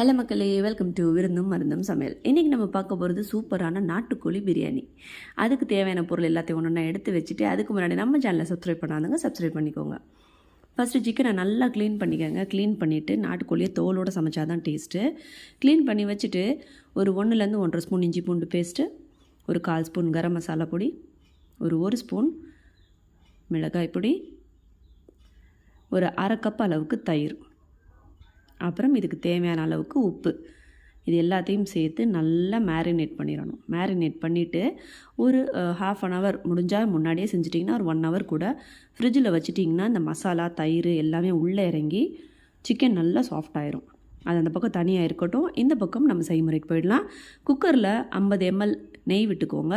Hello மக்களே welcome to விருந்தும் மருந்தும் சமையல். இன்றைக்கி நம்ம பார்க்க போகிறது சூப்பரான நாட்டுக்கோழி பிரியாணி. அதுக்கு தேவையான பொருள் எல்லாத்தையும் ஒன்று ஒன்றா எடுத்து வச்சுட்டு அதுக்கு முன்னாடி நம்ம சேனலை சப்ஸ்கிரைப் பண்ணாதவங்க சப்ஸ்கிரைப் பண்ணிக்கோங்க. ஃபஸ்ட்டு சிக்கனை நல்லா க்ளீன் பண்ணிக்கோங்க. க்ளீன் பண்ணிவிட்டு நாட்டுக்கோழியை தோலோடு சமைச்சா தான் டேஸ்ட்டு க்ளீன் பண்ணி வச்சுட்டு ஒரு ஒன்றுலேருந்து ஒன்றரை ஸ்பூன் இஞ்சி பூண்டு பேஸ்ட்டு ஒரு கால் ஸ்பூன் கரம் மசாலா பொடி ஒரு ஒரு ஸ்பூன் மிளகாய் பொடி ஒரு அரை கப் அளவுக்கு தயிர். அப்புறம் இதுக்கு தேவையான அளவுக்கு உப்பு. இது எல்லாத்தையும் சேர்த்து நல்லா மேரினேட் பண்ணிடணும். மேரினேட் பண்ணிவிட்டு ஒரு ஹாஃப் அன் ஹவர் முடிஞ்சால் முன்னாடியே செஞ்சிட்டிங்கன்னா ஒரு ஒன் ஹவர் கூட ஃப்ரிட்ஜில் வச்சுட்டிங்கன்னா இந்த மசாலா தயிர் எல்லாமே உள்ளே இறங்கி சிக்கன் நல்லா சாஃப்ட் ஆயிரும். அது அந்த பக்கம் தனியாக இருக்கட்டும். இந்த பக்கம் நம்ம செய்முறைக்கு போயிடலாம். குக்கரில் ஐம்பது எம்எல் நெய் விட்டுக்கோங்க.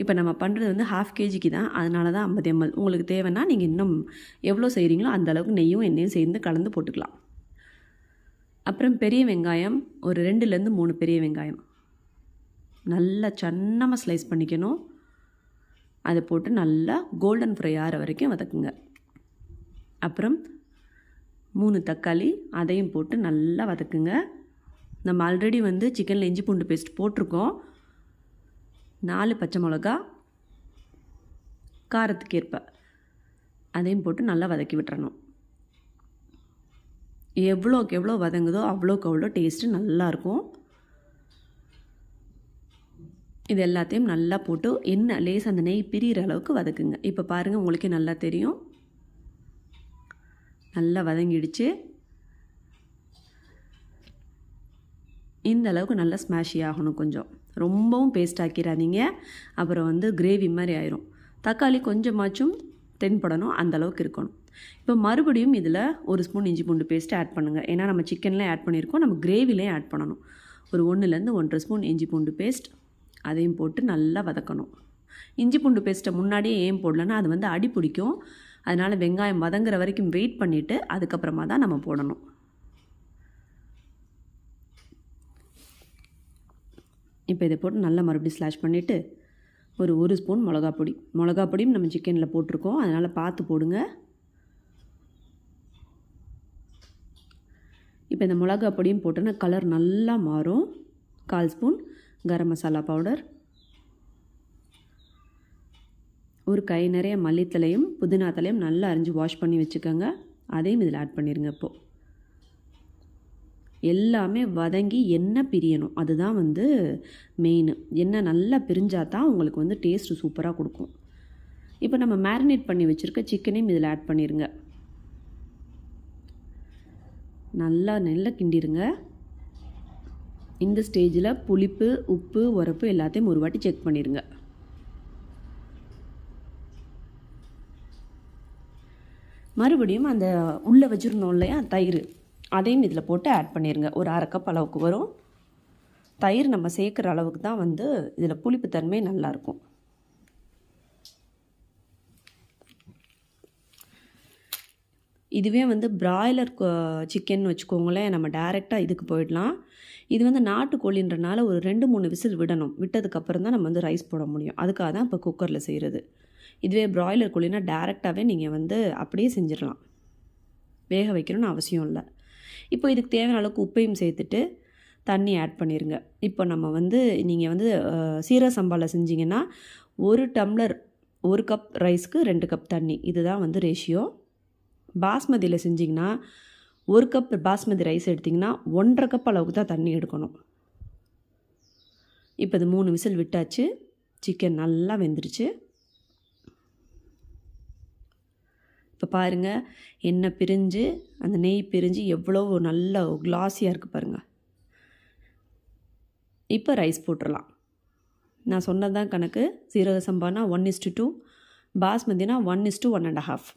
இப்போ நம்ம பண்ணுறது வந்து ஹாஃப் கேஜிக்கு தான். அதனால தான் ஐம்பது எம்எல் உங்களுக்கு தேவைன்னா நீங்கள் இன்னும் எவ்வளோ செய்கிறீங்களோ அந்தளவுக்கு நெய்யும் எண்ணெயும் சேர்ந்து கலந்து போட்டுக்கலாம். அப்புறம் பெரிய வெங்காயம் ஒரு ரெண்டுலேருந்து மூணு பெரிய வெங்காயம். நல்லா சன்னமாக ஸ்லைஸ் பண்ணிக்கணும். அதை போட்டு நல்லா கோல்டன் ஃப்ரை ஆகிற வரைக்கும் வதக்குங்க. அப்புறம் மூணு தக்காளி அதையும் போட்டு நல்லா வதக்குங்க. நம்ம ஆல்ரெடி வந்து சிக்கனில் இஞ்சி பூண்டு பேஸ்ட் போட்டிருக்கோம். நாலு பச்சை மிளகா காரத்துக்கு ஏற்ப அதையும் போட்டு நல்லா வதக்கி விட்டுறணும். எவ்வளோக்கு எவ்வளோ வதங்குதோ அவ்வளோக்கு அவ்வளோ டேஸ்ட்டு நல்லாயிருக்கும் இது எல்லாத்தையும் நல்லா போட்டு என்ன லேஸ் அந்த நெய் பிரிகிற அளவுக்கு வதக்குங்க. இப்போ பாருங்கள் உங்களுக்கே நல்லா தெரியும். நல்லா வதங்கிடுச்சு. இந்த அளவுக்கு நல்லா ஸ்மாஷி ஆகணும் கொஞ்சம். ரொம்பவும் பேஸ்ட் ஆக்கிடாதீங்க. அப்புறம் வந்து கிரேவி மாதிரி ஆயிரும். தக்காளி கொஞ்சமாச்சும் தென்படணும் அந்தளவுக்கு இருக்கணும். இப்போ மறுபடியும் இதில் ஒரு ஸ்பூன் இஞ்சி பூண்டு பேஸ்ட்டு ஆட் பண்ணுங்கள் ஏன்னா நம்ம சிக்கன்லேயும் ஆட் பண்ணியிருக்கோம் நம்ம கிரேவிலையும் ஆட் பண்ணணும். ஒரு ஒன்றுலேருந்து ஒன்றரை ஸ்பூன் இஞ்சி பூண்டு பேஸ்ட் அதையும் போட்டு நல்லா வதக்கணும். இஞ்சி பூண்டு பேஸ்ட்டை முன்னாடியே ஏன் போடலன்னா அது வந்து அடி பிடிக்கும். அதனால் வெங்காயம் வதங்குற வரைக்கும் வெயிட் பண்ணிவிட்டு அதுக்கப்புறமா தான் நம்ம போடணும். இப்போ இதை போட்டு நல்லா மறுபடியும் ஸ்லாஷ் பண்ணிவிட்டு ஒரு ஒரு ஸ்பூன் மிளகா பொடி. மிளகா பொடியும் நம்ம சிக்கனில் போட்டிருக்கோம். அதனால் பார்த்து போடுங்க. இப்போ இந்த மிளகா பொடியும் போட்டோன்னா கலர் நல்லா மாறும். கால் ஸ்பூன் கரம் மசாலா பவுடர் ஒரு கை நிறைய மல்லித்தலையும் புதினா தலையும் நல்லா அரிஞ்சு வாஷ் பண்ணி வச்சுக்கோங்க. அதையும் இதில் ஆட் பண்ணிடுங்க இப்போது எல்லாமே வதங்கி எண்ணெய் பிரியணும்? அதுதான் வந்து மெயின் எண்ணெய் நல்லா பிரிஞ்சா தான் உங்களுக்கு வந்து டேஸ்ட்டு சூப்பராக கொடுக்கும். இப்போ நம்ம மேரினேட் பண்ணி வச்சுருக்க சிக்கனையும் இதில் ஆட் பண்ணிடுங்க நல்லா நெல்லை கிண்டிருங்க. இந்த ஸ்டேஜில் புளிப்பு உப்பு உரப்பு எல்லாத்தையும் ஒரு வாட்டி செக் பண்ணிடுங்க மறுபடியும் அந்த உள்ளே வச்சுருந்தோம் இல்லையா? தயிர். அதையும் இதில் போட்டு ஆட் பண்ணிடுங்க ஒரு அரை கப் அளவுக்கு வரும். தயிர் நம்ம சேர்க்குற அளவுக்கு தான் வந்து இதில் புளிப்புத்தன்மை நல்லாயிருக்கும் இதுவே வந்து பிராய்லர் சிக்கன் வச்சுக்கோங்களேன். நம்ம டேரெக்டாக இதுக்கு போயிடலாம். இது வந்து நாட்டுக்கோழின்றனால ஒரு ரெண்டு மூணு விசில் விடணும். விட்டதுக்கப்புறம் தான் நம்ம வந்து ரைஸ் போட முடியும். அதுக்காக தான் இப்போ குக்கரில் செய்கிறது இதுவே பிராய்லர் கோழினா டேரெக்டாகவே நீங்கள் வந்து அப்படியே செஞ்சிடலாம். வேக வைக்கணும்னு அவசியம் இல்லை. இப்போ இதுக்கு தேவையான அளவுக்கு உப்பையும் சேர்த்துட்டு தண்ணி ஆட் பண்ணிடுங்க இப்போ நம்ம வந்து நீங்கள் வந்து சீரக சம்பாவில் செஞ்சிங்கன்னா ஒரு டம்ளர் ஒரு கப் ரைஸ்க்கு ரெண்டு கப் தண்ணி. இதுதான் வந்து ரேஷியோ பாஸ்மதியில் செஞ்சிங்கன்னா ஒரு கப் பாஸ்மதி ரைஸ் எடுத்திங்கன்னா ஒன்றரை கப் அளவுக்கு தான் தண்ணி எடுக்கணும். இப்போ இது மூணு விசில் விட்டாச்சு. சிக்கன் நல்லா வெந்துருச்சு. இப்போ பாருங்கள் எண்ணெய் பிரிஞ்சு அந்த நெய் பிரிஞ்சு எவ்வளோ நல்ல கிளாஸியாக இருக்குது பாருங்கள் இப்போ ரைஸ் போட்டுடலாம் நான் சொன்னது தான் கணக்கு. சீரக சம்பானா ஒன் இஸ்டு டூ பாஸ்மதினா one is to one and half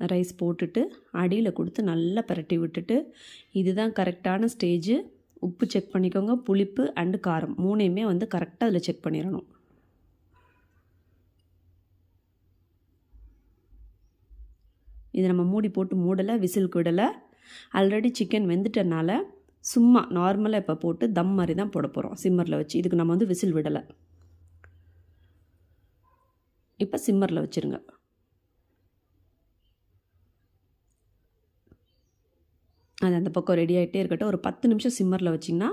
rice போட்டுட்டு அடியில் கொடுத்து நல்லா பரட்டி விட்டுட்டு இதுதான் கரெக்டான ஸ்டேஜு உப்பு செக் பண்ணிக்கோங்க புளிப்பு அண்டு காரம் மூணையுமே வந்து கரெக்டாக அதில் செக் பண்ணிடணும். இதை நம்ம மூடி போட்டு மூடலை விசிலுக்கு விடலை. ஆல்ரெடி சிக்கன் வெந்துட்டனால சும்மா நார்மலாக இப்போ போட்டு தம் மாதிரி தான் போட போகிறோம் சிம்மரில் வச்சு. இதுக்கு நம்ம வந்து விசில் விடலை. இப்போ சிம்மரில் வச்சுருங்க. அது அந்த பக்கம் ரெடி ஆகிட்டே இருக்கட்டும். ஒரு பத்து நிமிஷம் சிம்மரில் வச்சிங்கன்னா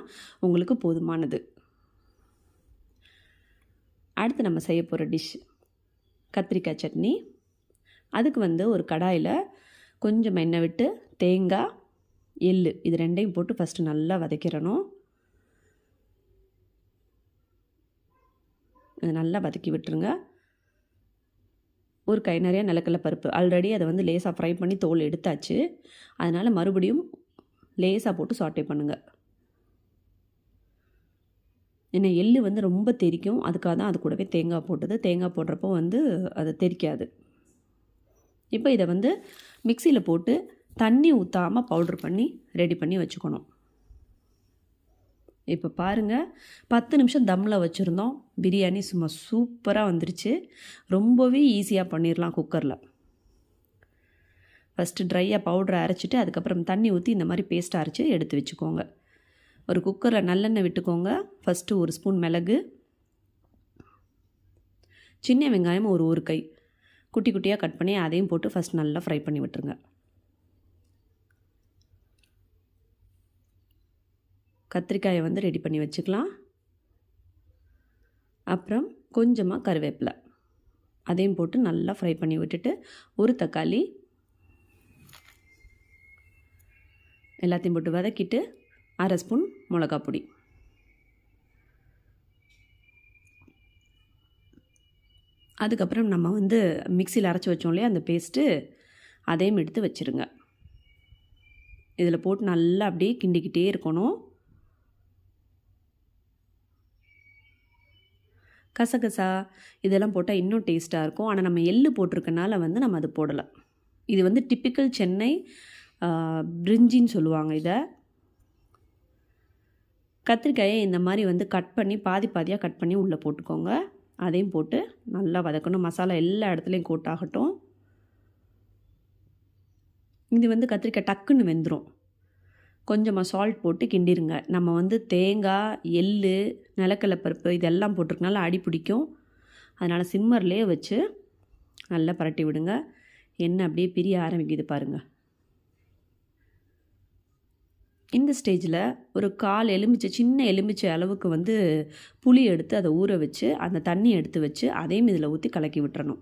உங்களுக்கு போதுமானது. அடுத்து நம்ம செய்ய போகிற டிஷ் கத்திரிக்காய் சட்னி. அதுக்கு வந்து ஒரு கடாயில் கொஞ்சம் எண்ணெய் விட்டு தேங்காய் எள் இது ரெண்டையும் போட்டு ஃபஸ்ட்டு நல்லா வதக்கிடணும். அது நல்லா வதக்கி விட்டுருங்க. ஒரு கை நிறைய நிலக்கடலை பருப்பு. ஆல்ரெடி அதை வந்து லேசாக ஃப்ரை பண்ணி தோல் எடுத்தாச்சு. அதனால் மறுபடியும் லேசாக போட்டு சாட்டே பண்ணுங்கள் ஏன்னா எள் வந்து ரொம்ப தெரிக்கும். அதுக்காக தான் அது கூடவே தேங்காய் போட்டது. தேங்காய் போடுறப்போ வந்து அது தெரிக்காது. இப்போ இதை வந்து மிக்சியில் போட்டு தண்ணி ஊற்றாமல் பவுட்ரு பண்ணி ரெடி பண்ணி வச்சுக்கணும். இப்போ பாருங்கள் பத்து நிமிஷம் தம்மில் வச்சுருந்தோம். பிரியாணி சும்மா சூப்பராக வந்துருச்சு. ரொம்பவே ஈஸியாக பண்ணிடலாம் குக்கரில் ஃபஸ்ட்டு ட்ரையாக பவுடரை அரைச்சிட்டு அதுக்கப்புறம் தண்ணி ஊற்றி இந்த மாதிரி பேஸ்ட் அரைச்சி எடுத்து வச்சுக்கோங்க. ஒரு குக்கரில் நல்லெண்ணெய் விட்டுக்கோங்க. ஃபஸ்ட்டு ஒரு ஸ்பூன் மிளகு. சின்ன வெங்காயம் ஒரு ஒரு கை. குட்டி குட்டியாக கட் பண்ணி அதையும் போட்டு ஃபஸ்ட் நல்லா ஃப்ரை பண்ணி விட்டுருங்க. கத்திரிக்காயை வந்து ரெடி பண்ணி வச்சுக்கலாம். அப்புறம் கொஞ்சமாக கருவேப்பிலை. அதையும் போட்டு நல்லா ஃப்ரை பண்ணி விட்டுட்டு ஒரு தக்காளி எல்லாத்தையும் போட்டு வதக்கிட்டு அரை ஸ்பூன் மிளகா பொடி. அதுக்கப்புறம் நம்ம வந்து மிக்சியில் அரைச்சி வச்சோம் இல்லையா அந்த பேஸ்ட்டு அதையும் எடுத்து வச்சுருங்க. இதில் போட்டு நல்லா அப்படியே கிண்டிக்கிட்டே இருக்கணும். கசகசா இதெல்லாம் போட்டால் இன்னும் டேஸ்ட்டாக இருக்கும். ஆனால் நம்ம எள்ளு போட்டிருக்கனால வந்து நம்ம அது போடலை இது வந்து டிப்பிக்கல் சென்னை பிரிஞ்சின்னு சொல்லுவாங்க இதை. கத்திரிக்காயை இந்த மாதிரி வந்து கட் பண்ணி பாதி பாதியாக கட் பண்ணி உள்ளே போட்டுக்கோங்க. அதையும் போட்டு நல்லா வதக்கணும். மசாலா எல்லா இடத்துலையும் கூட்டாகட்டும். இது வந்து கத்திரிக்காய் டக்குன்னு வெந்துடும் கொஞ்சமாக சால்ட் போட்டு கிண்டிருங்க. நம்ம வந்து தேங்காய் எள் நிலக்கடலை பருப்பு இதெல்லாம் போட்டிருக்கனால அடி பிடிக்கும். அதனால் சிம்மர்லேயே வச்சு நல்லா பரட்டி விடுங்க. எண்ணெய் அப்படியே பிரிய ஆரம்பிக்குது பாருங்கள் இந்த ஸ்டேஜில் ஒரு கால் எலுமிச்சை சின்ன எலுமிச்சை அளவுக்கு வந்து புளி எடுத்து அதை ஊற வச்சு அந்த தண்ணி எடுத்து வச்சு அதையும் இதில் ஊற்றி கலக்கி விட்டுறணும்.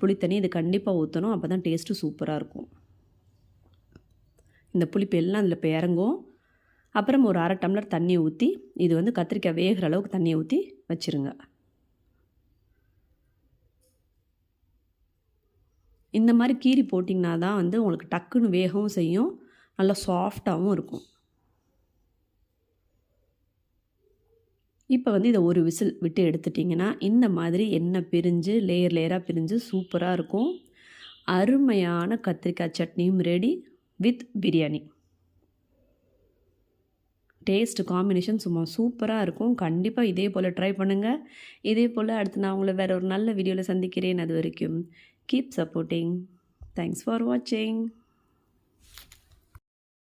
புளி தண்ணி இது கண்டிப்பாக ஊற்றணும் அப்போ தான் டேஸ்ட்டு சூப்பராக இருக்கும். இந்த புளிப்பு எல்லாம் அதில் இப்போ இறங்கும். அப்புறம் ஒரு அரை டம்ளர் தண்ணியை ஊற்றி இது வந்து கத்திரிக்காய் வேகிற அளவுக்கு தண்ணியை ஊற்றி வச்சுருங்க. இந்த மாதிரி கீரி போட்டிங்கன்னா தான் வந்து உங்களுக்கு டக்குன்னு வேகவும் செய்யும். நல்லா சாஃப்டாகவும் இருக்கும். இப்போ வந்து இதை ஒரு விசில் விட்டு எடுத்துட்டிங்கன்னா இந்த மாதிரி எண்ணெய் பிரிஞ்சு லேயர் லேயராக பிரிஞ்சு சூப்பராக இருக்கும். அருமையான கத்திரிக்காய் சட்னியும் ready with biryani taste combination சும்மா சூப்பராக இருக்கும். கண்டிப்பாக இதே போல் ட்ரை பண்ணுங்கள் இதே போல் அடுத்து நான் உங்களை வேறு ஒரு நல்ல வீடியோவில் சந்திக்கிறேன். அது வரைக்கும் கீப் சப்போர்ட்டிங் தேங்க்ஸ் ஃபார் வாட்சிங்